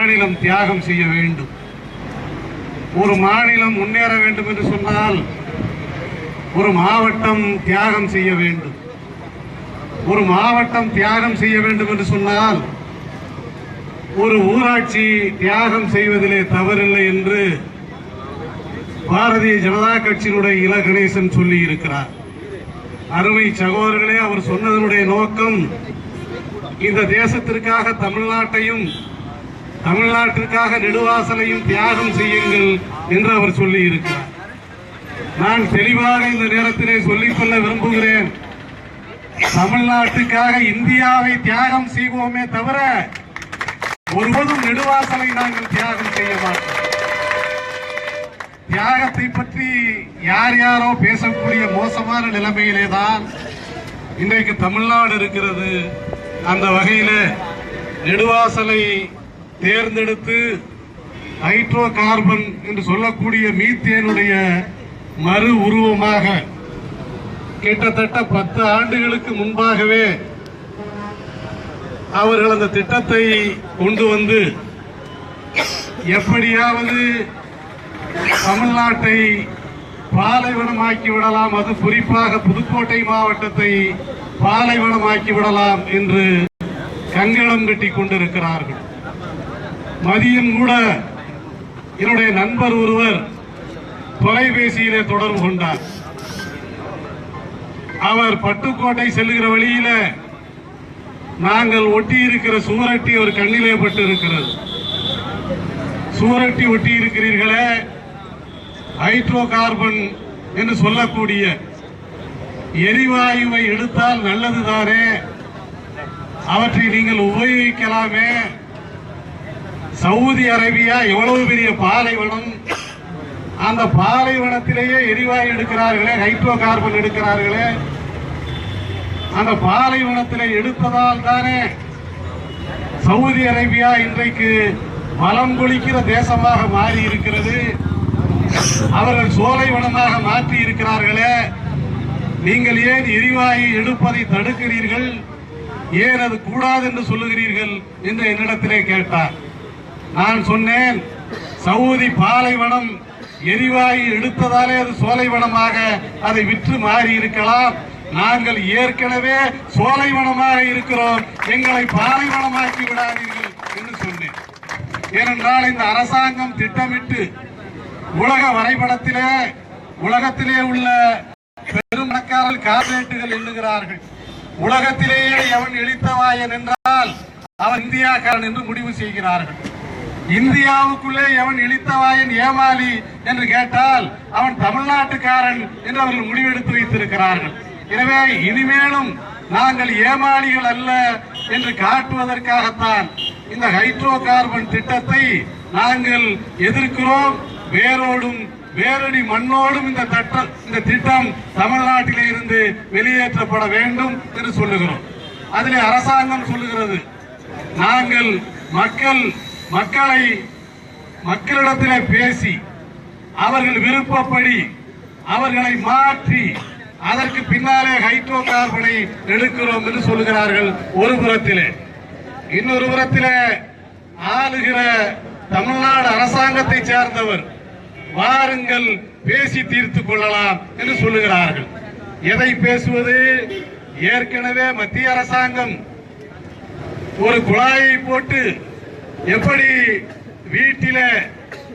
மாநிலம் தியாகம் செய்ய வேண்டும். ஒரு மாநிலம் முன்னேற வேண்டும் என்று சொன்னால் ஒரு மாவட்டம் தியாகம் செய்ய வேண்டும். ஒரு மாவட்டம் தியாகம் செய்ய வேண்டும் என்று சொன்னால் ஒரு ஊராட்சி தியாகம் செய்வதிலே தவறில்லை என்று பாரதிய ஜனதா கட்சியினுடைய இல கணேசன் சொல்லி இருக்கிறார். அருமை சகோதரர்களே அவர் சொன்னதனுடைய நோக்கம் இந்த தேசத்திற்காக தமிழ்நாட்டையும் தமிழ்நாட்டிற்காக நெடுவாசலையும் தியாகம் செய்யுங்கள் என்று அவர் சொல்லி இருக்கிறார் நான் தெளிவாக இந்த நேரத்திலே சொல்லிக்கொள்ள விரும்புகிறேன். தமிழ்நாட்டுக்காக இந்தியாவை தியாகம் செய்வோமே தவிர ஒருபோதும் நெடுவாசலை நாங்கள் தியாகம் செய்ய மாட்டோம். தியாகத்தை பற்றி யார் யாரோ பேசக்கூடிய மோசமான நிலைமையிலே தான் இன்றைக்கு தமிழ்நாடு இருக்கிறது. அந்த வகையில நெடுவாசலை தேர்ந்தெடுத்து ஹைட்ரோ கார்பன் என்று சொல்லக்கூடிய மீத்தேனுடைய மறு உருவமாக கிட்டத்தட்ட பத்து ஆண்டுகளுக்கு முன்பாகவே அவர்கள் அந்த திட்டத்தை கொண்டு வந்து எப்படியாவது தமிழ்நாட்டை பாலைவனமாக்கி விடலாம். அது குறிப்பாக புதுக்கோட்டை மாவட்டத்தை பாலைவனமாக்கி விடலாம் என்று கங்கணம் கட்டி கொண்டிருக்கிறார்கள். மதியம் கூட என்னுடைய நண்பர் ஒருவர் தொலைபேசியிலே தொடர்பு கொண்டார். அவர் பட்டுக்கோட்டை செல்கிற வழியில நாங்கள் ஒட்டி இருக்கிற ஒரு கண்ணிலே பட்டு இருக்கிறது சூரட்டி ஒட்டி இருக்கிறீர்களே ஹைட்ரோ கார்பன் என்று சொல்லக்கூடிய எரிவாயுவை எடுத்தால் நல்லதுதானே? அவற்றை நீங்கள் உபயோகிக்கலாமே? சவுதி அரேபியா எவ்வளவு பெரிய பாலைவனம் அந்த பாலைவனத்திலேயே எரிவாயு எடுக்கிறார்களே ஹைட்ரோ கார்பன் எடுக்கிறார்களே. அந்த பாலைவனத்திலே எடுத்ததால் தானே சவுதி அரேபியா இன்றைக்கு வளம் கொளிக்கிற தேசமாக மாறி இருக்கிறது அவர்கள் சோலைவனமாக மாற்றி இருக்கிறார்களே நீங்கள் ஏன் எரிவாயு எடுப்பதை தடுக்கிறீர்கள்? ஏன் அது கூடாது என்று சொல்லுகிறீர்கள்? என்று என்னிடத்திலே கேட்டார். நான் சொன்னேன் சவுதி பாலைவனம் எரிவாயு எடுத்ததாலே அது சோலைவனமாக அதை விற்று மாறி இருக்கலாம் நாங்கள் ஏற்கனவே சோலைவனமாக இருக்கிறோம். எங்களை பாலைவனமாக்கி விடாதீர்கள் என்று சொன்னேன். ஏனென்றால் இந்த அரசாங்கம் திட்டமிட்டு உலக வரைபடத்திலே உலகத்திலே உள்ள பெரும் பணக்காரர்கள் கார்பரேட்டுகள் எண்ணுகிறார்கள். உலகத்திலேயே எவன் இழித்தவாயன் என்றால் அவன் இந்தியாக்காரன் என்று முடிவு செய்கிறார்கள். இந்தியாவுக்குள்ளே எவன் இழித்தவாயன் ஏமாளி என்று கேட்டால் அவன் தமிழ்நாட்டுக்காரன் என்று அவர்கள் முடிவெடுத்து வைத்திருக்கிறார்கள். எனவே இனிமேலும் நாங்கள் ஏமாளிகள் அல்ல என்று காட்டுவதற்காகத்தான் இந்த ஹைட்ரோ கார்பன் திட்டத்தை நாங்கள் எதிர்க்கிறோம். வேரோடும் வேரடி மண்ணோடும் இந்த தட்டம் இந்த திட்டம் தமிழ்நாட்டிலே இருந்து வெளியேற்றப்பட வேண்டும் என்று சொல்லுகிறோம். அதிலே அரசாங்கம் சொல்லுகிறது நாங்கள் மக்கள் மக்களை மக்களிடத்தில் பேசி அவர்கள் விருப்பப்படி அவர்களை மாற்றி அதற்கு பின்னாலே ஹைட்ரோ கார்பனை எடுக்கிறோம் என்று சொல்லுகிறார்கள் ஒரு புறத்திலே. இன்னொரு புறத்திலே ஆளுகிற தமிழ்நாடு அரசாங்கத்தை சேர்ந்தவர் வாருங்கள் பேசி தீர்த்து கொள்ளலாம் என்று சொல்லுகிறார்கள். எதை பேசுவது? ஏற்கனவே மத்திய அரசாங்கம் ஒரு குழாயை போட்டு எப்படி வீட்டில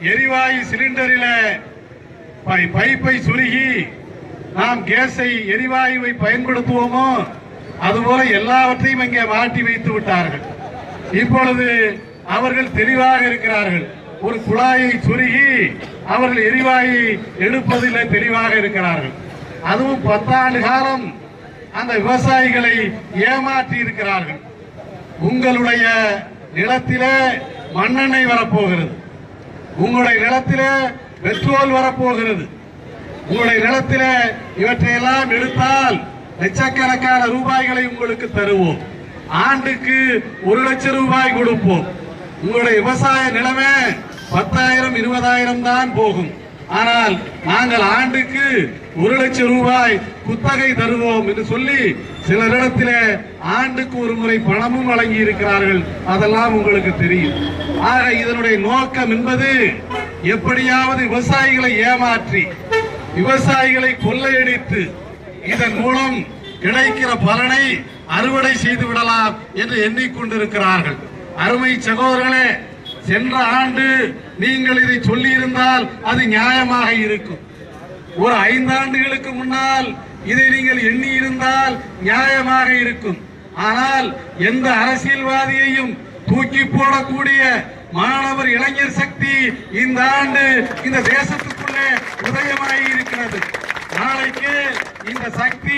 எரிவாயு சிலிண்டரில பை- பைப்பை சுருகி நாம் கேஸை எரிவாயுவை பயன்படுத்துவோமோ அதுபோல எல்லாவற்றையும் இங்கே மாட்டி வைத்து விட்டார்கள். இப்பொழுது அவர்கள் தெளிவாக இருக்கிறார்கள். ஒரு குழாயை சுருகி அவர்கள் எரிவாயு எடுப்பதில் தெளிவாக இருக்கிறார்கள். அதுவும் பத்தாண்டு காலம் அந்த விவசாயிகளை ஏமாற்றி இருக்கிறார்கள். உங்களுடைய நிலத்திலே மண்ணெண்ணெய் வரப்போகிறது. உங்களுடைய நிலத்திலே பெட்ரோல் வரப்போகிறது. உங்களுடைய நிலத்திலே இவற்றையெல்லாம் எடுத்தால் லட்சக்கணக்கான ரூபாய்களை உங்களுக்கு தருவோம். ஆண்டுக்கு ஒரு லட்சம் ரூபாய் கொடுப்போம். உங்களுடைய விவசாய நிலமே பத்தாயிரம் இருபதாயிரம் தான் போகும். ஆனால் நாங்கள் ஆண்டுக்கு ஒரு லட்சம் ரூபாய் குத்தகை தருவோம் என்று சொல்லி சிலரிடத்திலே ஆண்டுக்கு ஒரு முறை பணமும் வழங்கி இருக்கிறார்கள் அதெல்லாம் உங்களுக்கு தெரியும். ஆக இதனுடைய நோக்கம் என்பது எப்படியாவது விவசாயிகளை ஏமாற்றி விவசாயிகளை கொள்ளையடித்து இதன் மூலம் கிடைக்கிற பலனை அறுவடை செய்து விடலாம் என்று எண்ணிக்கொண்டிருக்கிறார்கள். அருமை சகோதரர்களே சென்ற ஆண்டு நீங்கள் இதை சொல்லியிருந்தால் அது நியாயமாக இருக்கும். ஒரு ஐந்தாண்டுகளுக்கு முன்னால் இதை நீங்கள் எண்ணி இருந்தால் நியாயமாக இருக்கும். ஆனால் எந்த அரசியல்வாதியையும் தூக்கி போடக்கூடிய மாணவர் இளைஞர் சக்தி இந்த ஆண்டு இந்த தேசத்துக்குள்ளே உதயமாகி இருக்கிறது. நாளைக்கு இந்த சக்தி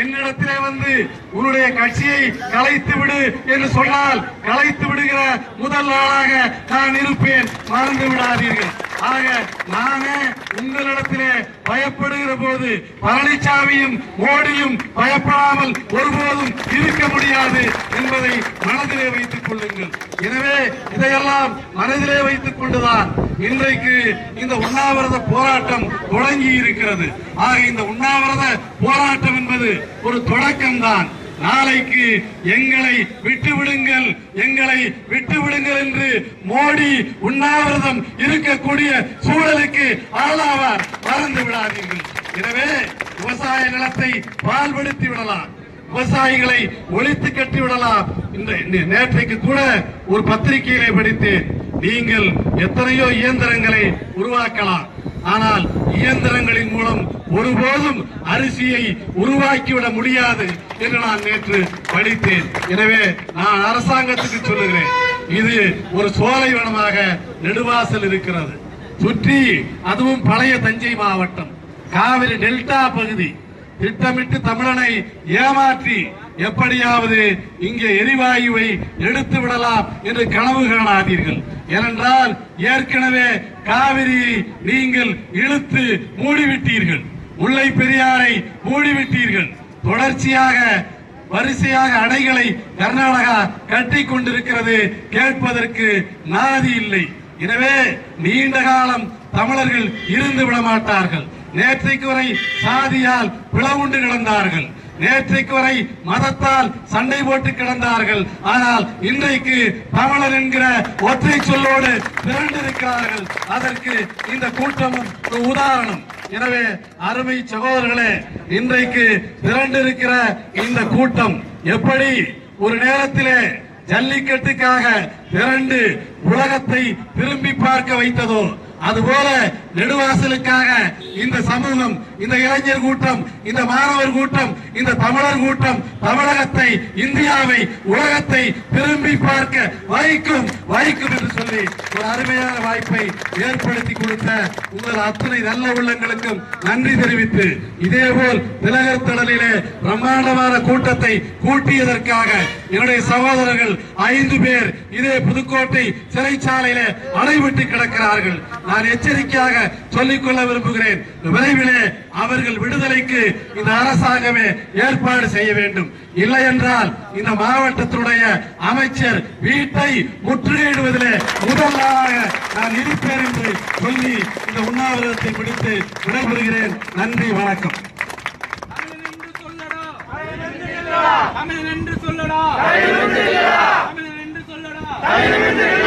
என்னிடத்திலே வந்து உன்னுடைய கட்சியை கலைத்து விடு என்று சொன்னால் கலைத்து விடுகிற முதல் நாளாக நான் இருப்பேன். மறந்து விடாதீர்கள். ஆக நானே உங்களிடத்திலே பயப்படுகிற போது பழனிசாமியும் மோடியும் பயப்படாமல் ஒருபோதும் இருக்க முடியாது என்பதை மனதிலே வைத்துக் கொள்ளுங்கள். எனவே இதையெல்லாம் மனதிலே வைத்துக் கொண்டுதான் இன்றைக்கு இந்த உண்ணாவிரத போராட்டம் தொடங்கி இருக்கிறது ஆக இந்த உண்ணாவிரத போராட்டம் என்பது ஒரு தொடக்கம்தான். நாளைக்கு எங்களை விட்டு விடுங்கள் எங்களை விட்டு விடுங்கள் என்று மோடி உண்ணாவிரதம் இருக்கக்கூடிய சூழலுக்கு ஆளாவார் மறந்து விடாதீர்கள். எனவே விவசாய நிலத்தை பால்படுத்தி விடலாம் விவசாயிகளை ஒழித்து கட்டி விடலாம். இந்த நேற்றைக்கு கூட ஒரு பத்திரிகையிலே படித்தேன் நீங்கள் எத்தனையோ இயந்திரங்களை உருவாக்கலாம். ஆனால் இயந்திரங்களின் மூலம் ஒருபோதும் அரிசியை உருவாக்கிவிட முடியாது என்று நான் நேற்று படித்தேன். எனவே நான் அரசாங்கத்துக்கு சொல்லுகிறேன் இது ஒரு சோலைவனமாக நெடுவாசல் இருக்கிறது. சுற்றி அதுவும் பழைய தஞ்சை மாவட்டம். காவிரி டெல்டா பகுதி. திட்டமிட்டு தமிழனை ஏமாற்றி எப்படியாவது இங்கே எரிவாயுவை எடுத்து விடலாம் என்று கனவு காணாதீர்கள். ஏனென்றால் ஏற்கனவே காவிரியை நீங்கள் இழுத்து மூடிவிட்டீர்கள். முல்லை பெரியாரை மூடிவிட்டீர்கள். தொடர்ச்சியாக வரிசையாக அணைகளை கர்நாடகா கட்டி கொண்டிருக்கிறது கேட்பதற்கு நாதி இல்லை. எனவே நீண்ட காலம் தமிழர்கள் இருந்து விட மாட்டார்கள் நேற்றைக்கு வரை சாதியால் பிளவுண்டு கிடந்தார்கள். நேற்றைக்கு வரை மதத்தால் சண்டை போட்டு கிடந்தார்கள். ஆனால் இன்றைக்கு தமிழர் என்கிற ஒற்றை சொல்லோடு திரண்டிருக்கிறார்கள் அதற்கு இந்த கூட்டமும் ஒரு உதாரணம். எனவே அருமை சகோதரர்களே இன்றைக்கு திரண்டிருக்கிற இந்த கூட்டம் எப்படி? ஒரு நேரத்திலே ஜல்லிக்கட்டுக்காக திரண்டு உலகத்தை திரும்பி பார்க்க வைத்ததோ அதுபோல நெடுவாசலுக்காக இந்த சமூகம் இந்த இளைஞர் கூட்டம் இந்த மாணவர் கூட்டம் இந்த தமிழர் கூட்டம் தமிழகத்தை இந்தியாவை உலகத்தை திரும்பி பார்க்க வைக்கும் வைக்கும் என்று சொல்லி ஒரு அருமையான வாய்ப்பை ஏற்படுத்தி கொடுத்த உங்கள் அத்தனை நல்ல உள்ளங்களுக்கும் நன்றி தெரிவித்து இதேபோல் திலகர் திடலிலே பிரம்மாண்டமான கூட்டத்தை கூட்டியதற்காக என்னுடைய சகோதரர்கள் ஐந்து பேர் இதே புதுக்கோட்டை சிறைச்சாலையிலே அடைவிட்டு கிடக்கிறார்கள். நான் எச்சரிக்கையாக சொல்லிக்கொள்ள விரும்புகிறேன். விரைவிலே அவர்கள் விடுதலைக்கு இந்த அரசாங்கமே ஏற்பாடு செய்ய வேண்டும். இல்லை என்றால் இந்த மாவட்டத்தினுடைய அமைச்சர் வீட்டை முற்றுகையிடுவதிலே முதல் நாளாக நான் இருப்பேன் என்று சொல்லி இந்த உண்ணாவிரதத்தை பிடித்து விடைபெறுகிறேன். நன்றி வணக்கம். தமிழன் என்று சொல்லடா. தமிழன் என்று சொல்லடா. தமிழன் என்று சொல்லடா.